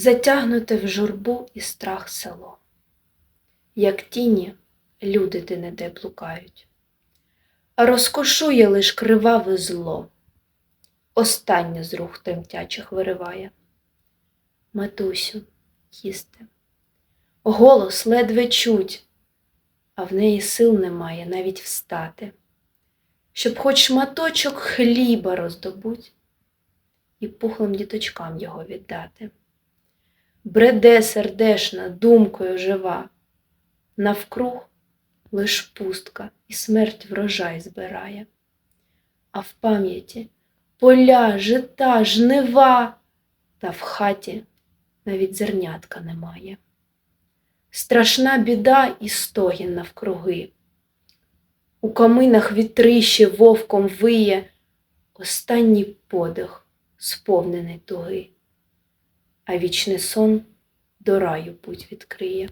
затягнуте в журбу і страх село. Як тіні, люди де не де блукають, а розкошує лиш криваве зло, останнє з рух тремтячих вириває. Матусю, їсти. Голос ледве чуть, а в неї сил немає навіть встати, щоб хоч шматочок хліба роздобуть і пухлим діточкам його віддати. Бреде сердешна, думкою жива, навкруг лиш пустка і смерть врожай збирає, а в пам'яті поля, жита, жнива, та в хаті навіть зернятка немає. Страшна біда і стогін навкруги. У каминах вітрище вовком виє, останній подих сповнений туги, а вічний сон до раю путь відкриє.